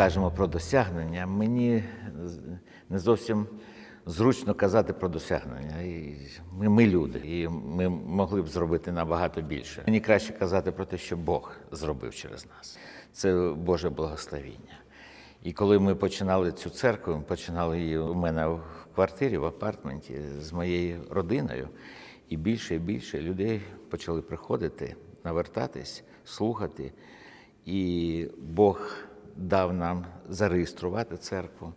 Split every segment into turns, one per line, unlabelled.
кажемо про досягнення, мені не зовсім зручно казати про досягнення. Ми, ми люди, і ми могли б зробити набагато більше. Мені краще казати про те, що Бог зробив через нас. Це Боже благословіння. І коли ми починали цю церкву, ми починали її у мене в квартирі, в апартменті з моєю родиною. І більше і більше людей почали приходити, навертатись, слухати. І Бог дав нам зареєструвати церкву,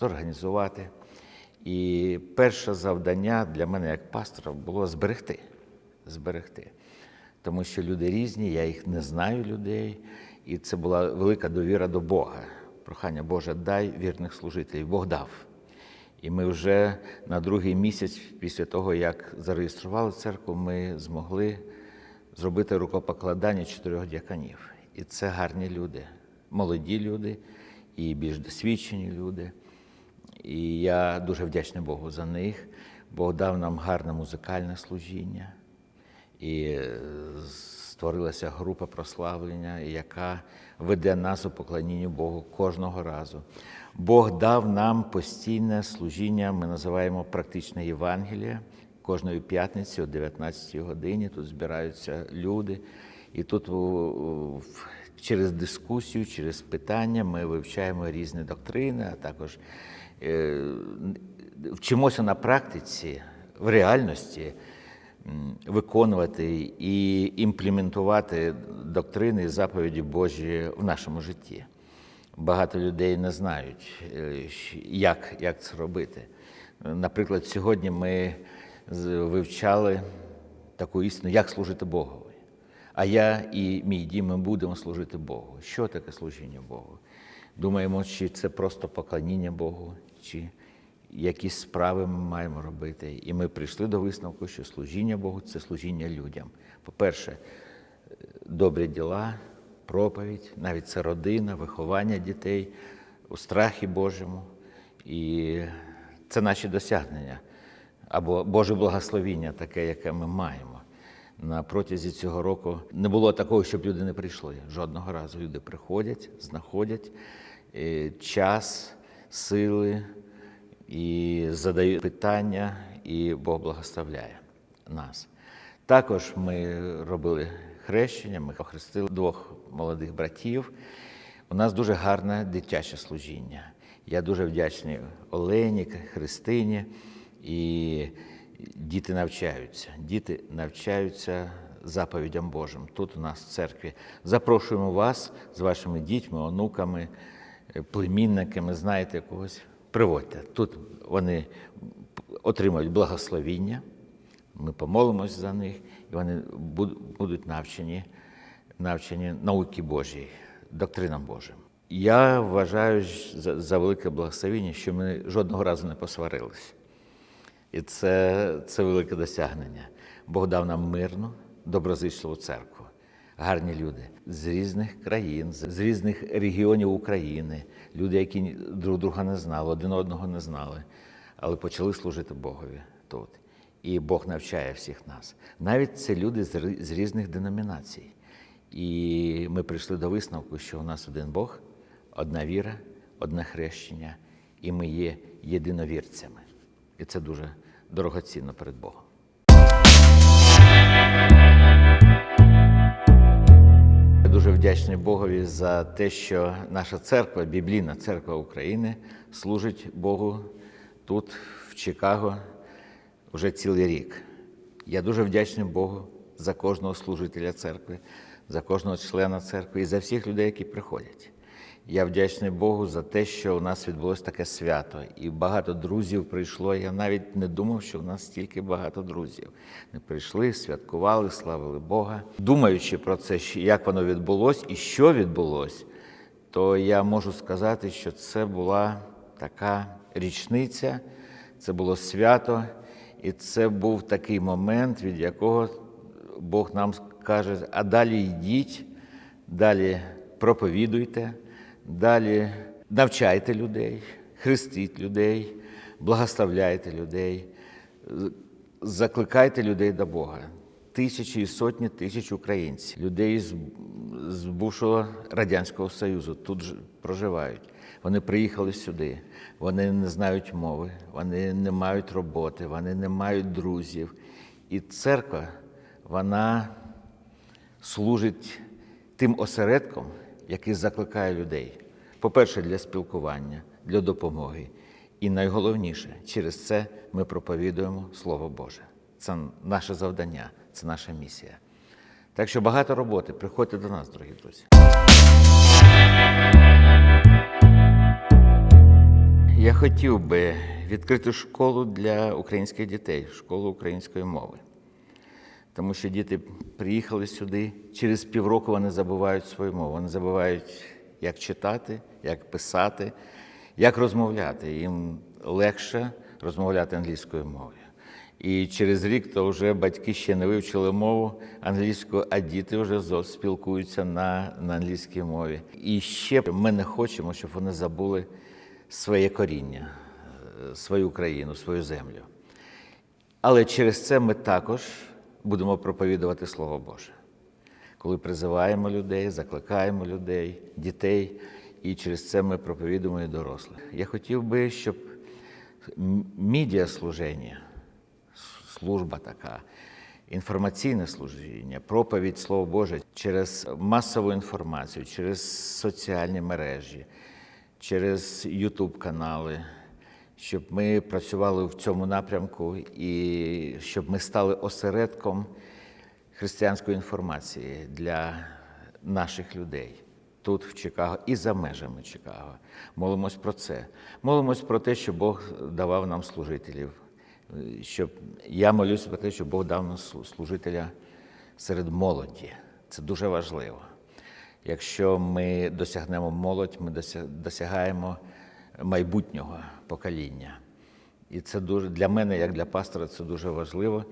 зорганізувати. І перше завдання для мене як пастора було зберегти. зберегти. Тому що люди різні, я їх не знаю людей, і це була велика довіра до Бога. Прохання Боже, дай вірних служителів. Бог дав. І ми вже на другий місяць, після того, як зареєстрували церкву, ми змогли зробити рукопокладання чотирьох дяканів. І це гарні люди, молоді люди і більш досвідчені люди. І я дуже вдячний Богу за них. Бог дав нам гарне музикальне служіння. І е, створилася група прославлення, яка веде нас у поклонінні Богу кожного разу. Бог дав нам постійне служіння, ми називаємо практичне Євангеліє. Кожної п'ятниці о 19 годині тут збираються люди. І тут через дискусію, через питання ми вивчаємо різні доктрини, а також е, вчимося на практиці, в реальності виконувати і імплементувати доктрини і заповіді Божі в нашому житті. Багато людей не знають, е, як, як це робити. Наприклад, сьогодні ми вивчали таку істину, як служити Богові. А я і мій дім ми будемо служити Богу. Що таке служіння Богу? Думаємо, чи це просто поклоніння Богу, чи якісь справи ми маємо робити. І ми прийшли до висновку, що служіння Богу це служіння людям. По-перше, добрі діла, проповідь, навіть це родина, виховання дітей у страхі Божому. І це наші досягнення або Боже благословіння, таке, яке ми маємо. На протязі цього року не було такого, щоб люди не прийшли. Жодного разу люди приходять, знаходять е, час, сили і задають питання, і Бог благословляє нас. Також ми робили хрещення, ми охрестили двох молодих братів. У нас дуже гарне дитяче служіння. Я дуже вдячний Олені, Христині. І діти навчаються. Діти навчаються заповідям Божим тут у нас в церкві. Запрошуємо вас з вашими дітьми, онуками, е, племінниками, знаєте когось. Приводьте. Тут вони отримають благословіння. Ми помолимось за них, і вони будуть навчені, навчені науки Божій, доктринам Божим. Я вважаю за, велике благословіння, що ми жодного разу не посварилися. І це, це велике досягнення. Бог дав нам мирну, доброзичливу церкву, гарні люди з різних країн, з різних регіонів України, люди, які друг друга не знали, один одного не знали, але почали служити Богові тут. І Бог навчає всіх нас. Навіть це люди з різних деномінацій. І ми прийшли до висновку, що у нас один Бог, одна віра, одне хрещення, і ми є єдиновірцями. І це дуже дорогоцінно перед Богом. Я дуже вдячний Богові за те, що наша церква, біблійна церква України, служить Богу тут, в Чикаго, вже цілий рік. Я дуже вдячний Богу за кожного служителя церкви, за кожного члена церкви і за всіх людей, які приходять. Я вдячний Богу за те, що у нас відбулося таке свято, і багато друзів прийшло. Я навіть не думав, що у нас стільки багато друзів. Вони прийшли, святкували, славили Бога. Думаючи про це, як воно відбулось і що відбулось, то я можу сказати, що це була така річниця, це було свято, і це був такий момент, від якого Бог нам каже: а далі йдіть, далі проповідуйте, далі навчайте людей, хрестіть людей, благословляйте людей, закликайте людей до Бога. Тисячі і сотні тисяч українців, людей з, бувшого Радянського Союзу, тут ж проживають. Вони приїхали сюди, вони не знають мови, вони не мають роботи, вони не мають друзів. І церква, вона служить тим осередком, який закликає людей. По-перше, для спілкування, для допомоги. І найголовніше, через це ми проповідуємо Слово Боже. Це наше завдання, це наша місія. Так що багато роботи. Приходьте до нас, дорогі друзі. Я хотів би відкрити школу для українських дітей, школу української мови. Тому що діти приїхали сюди, через півроку вони забувають свою мову. Вони забувають, як читати, як писати, як розмовляти. Їм легше розмовляти англійською мовою. І через рік то вже батьки ще не вивчили мову англійську, а діти вже спілкуються на, на англійській мові. І ще ми не хочемо, щоб вони забули своє коріння, е, свою країну, свою землю. Але через це ми також будемо проповідувати Слово Боже, коли призиваємо людей, закликаємо людей, дітей, і через це ми проповідуємо і дорослих. Я хотів би, щоб м- медіаслуження, служба така, інформаційне служіння, проповідь Слова Боже через масову інформацію, через соціальні мережі, через Ютуб канали, щоб ми працювали в цьому напрямку і щоб ми стали осередком християнської інформації для наших людей тут, в Чикаго, і за межами Чикаго. Молимось про це. Молимось про те, що Бог давав нам служителів. Щоб я молюся про те, щоб Бог дав нам служителя серед молоді. Це дуже важливо. Якщо ми досягнемо молодь, ми досягаємо майбутнього покоління. І це дуже для мене, як для пастора, це дуже важливо.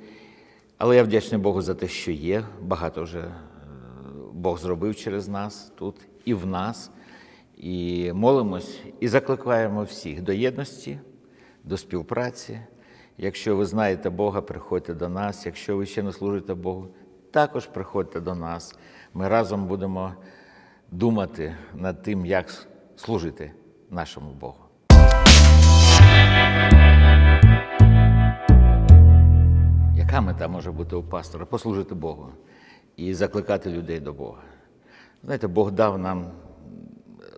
Але я вдячний Богу за те, що є. Багато вже е, Бог зробив через нас тут і в нас. І молимось і закликаємо всіх до єдності, до співпраці. Якщо ви знаєте Бога, приходьте до нас. Якщо ви ще не служите Богу, також приходьте до нас. Ми разом будемо думати над тим, як служити нашому Богу. Яка мета може бути у пастора? Послужити Богу і закликати людей до Бога. Знаєте, Бог дав нам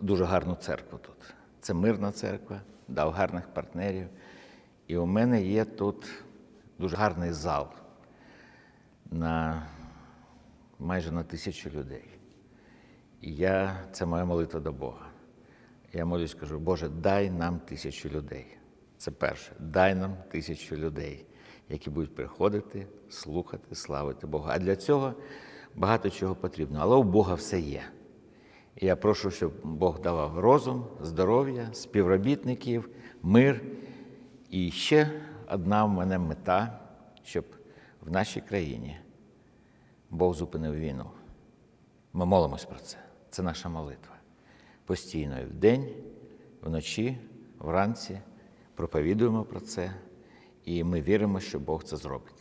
дуже гарну церкву тут. Це мирна церква, дав гарних партнерів. І у мене є тут дуже гарний зал на майже на тисячу людей. І я, це моя молитва до Бога. Я молюсь, кажу, Боже, дай нам тисячу людей. Це перше. Дай нам тисячу людей, які будуть приходити, слухати, славити Бога. А для цього багато чого потрібно. Але у Бога все є. І я прошу, щоб Бог давав розум, здоров'я, співробітників, мир. І ще одна в мене мета, щоб в нашій країні Бог зупинив війну. Ми молимось про це. Це наша молитва. Постійно в день, вночі, вранці проповідуємо про це, і ми віримо, що Бог це зробить.